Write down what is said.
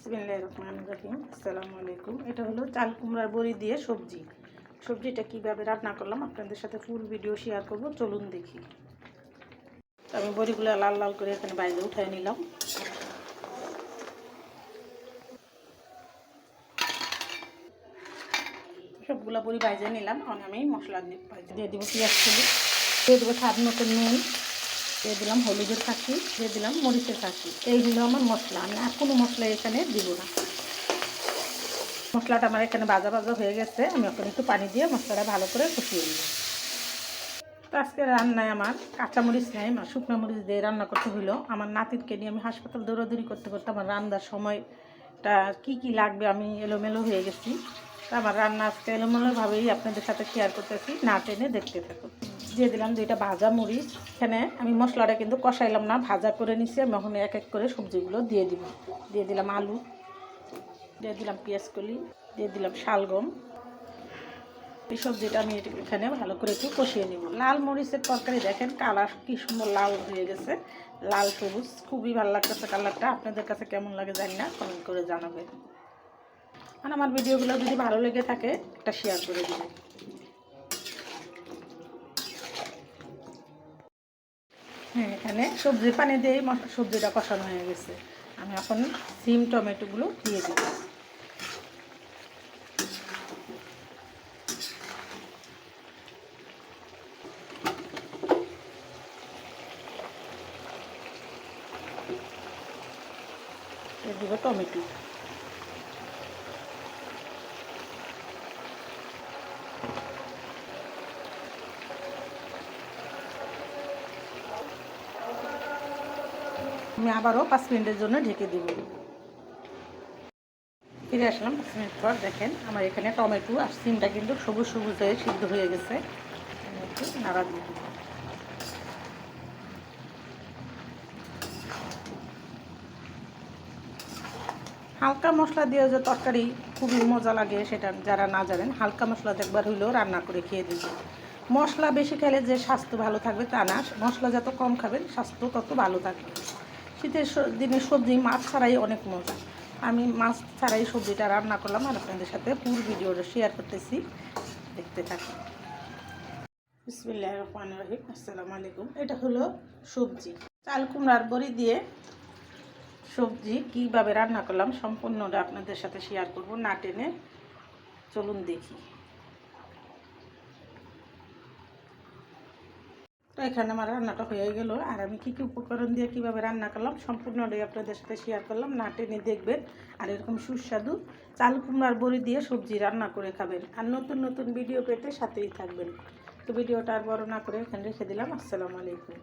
বিসমিল্লাহ আসসালামু আলাইকুম। এটা হলো চাল কুমড়ার বড়ি দিয়ে সবজি। সবজিটা কীভাবে রান্না করলাম আপনাদের সাথে ফুল ভিডিও শেয়ার করব, চলুন দেখি। আমি বড়িগুলো লাল লাল করে এখানে বাইরে উঠাই নিলাম। সবগুলো বড়ি বাইজে নিলাম আমি মশলা দিয়ে দিব পেঁয়াজ দিয়ে দেবো স্বাদ মতো নুন। দিয়ে দিলাম হলুদের ফাঁকি দিয়ে দিলাম মরিচের ফাঁকি এই হলো আমার মশলা, আমি আর কোনো মশলা এখানে দিব না। মশলাটা আমার এখানে বাজা বাজা হয়ে গেছে, আমি এখন একটু পানি দিয়ে মশলাটা ভালো করে কষিয়ে নিব। তো আজকে রান্নায় আমার কাঁচামরিচ নেই, আমার শুকনো মরিচ দিয়ে রান্না করতে হইল। আমার নাতিরকে নিয়ে আমি হাসপাতাল দৌড়াদৌড়ি করতে করতে আমার রান্নার সময়টা কি কি লাগবে আমি এলোমেলো হয়ে গেছি। তো আমার রান্না আজকে এলোমেলোভাবেই আপনাদের সাথে শেয়ার করতেছি, না টেনে দেখতে থাকুন। দিয়ে দিলাম দুইটা ভাজা মরিচ। এখানে আমি মশলাটা কিন্তু কষাইলাম না, ভাজা করে নিছি, আমি এখন এক এক করে সবজিগুলো দিয়ে দিব। দিয়ে দিলাম আলু, দিয়ে দিলাম কলি দিয়ে দিলাম শালগম। এই সবজিটা আমি এখানে ভালো করে একটু কষিয়ে নিব। লাল মরিচের তরকারি দেখেন কালার কি সুন্দর লাল হয়ে গেছে, লাল সবুজ। খুবই ভালো লাগতেছে কালারটা। আপনাদের কাছে কেমন লাগে জানি না কমেন্ট করে জানাবেন। আর আমার ভিডিওগুলো যদি ভালো লেগে থাকে, একটা শেয়ার করে দিবেন। হ্যাঁ এখানে সবজি পানি দিয়ে মশ- সবজিটা কষানো হয়ে গেছে। আমি এখন সিম, টমেটোগুলো দিয়ে দিব টমেটো। আমি আবারও পাঁচ মিনিটের জন্য ঢেকে দিব। ফিরে আসলাম পাঁচ মিনিট পর, দেখেন আমার এখানে টমেটো আর সিমটা কিন্তু সবুজ সবুজ হয়ে সিদ্ধ হয়ে গেছে। একটু নাড়া দিয়ে হালকা মশলা দিয়ে যে তরকারি খুবই মজা লাগে সেটা যারা না জানেন, হালকা মশলা একবার হইলেও রান্না করে খেয়ে দিবে মশলা বেশি খেলে যে স্বাস্থ্য ভালো থাকবে তা না, মশলা যত কম খাবেন স্বাস্থ্য তত ভালো থাকবে। শীতের দিনে সবজি, মাছ ছাড়াই অনেক মজা। আমি মাছ ছাড়াই সবজিটা রান্না করলাম আর আপনাদের সাথে পুরো ভিডিওটা শেয়ার করতেছি। দেখতে থাকুন। বিসমিল্লাহ রহমান রহিম। আসসালামু আলাইকুম। এটা হলো সবজি। চাল কুমড়ার বড়ি দিয়ে সবজি কীভাবে রান্না করলাম সম্পূর্ণটা আপনাদের সাথে শেয়ার করব। না টেনে চলুন দেখি। তো এখানে আমার রান্নাটা হয়ে গেল। আর আমি কী কী উপকরণ দিয়ে কীভাবে রান্না করলাম সম্পূর্ণটাই আপনাদের সাথে শেয়ার করলাম। না টেনে দেখবেন। আর এরকম সুস্বাদু চাল কুমড়ার বড়ি দিয়ে সবজি রান্না করে খাবেন। আর নতুন নতুন ভিডিও পেতে সাথেই থাকবেন। তো ভিডিওটা আর বড় না করে এখানে রেখে দিলাম। আসসালামু আলাইকুম।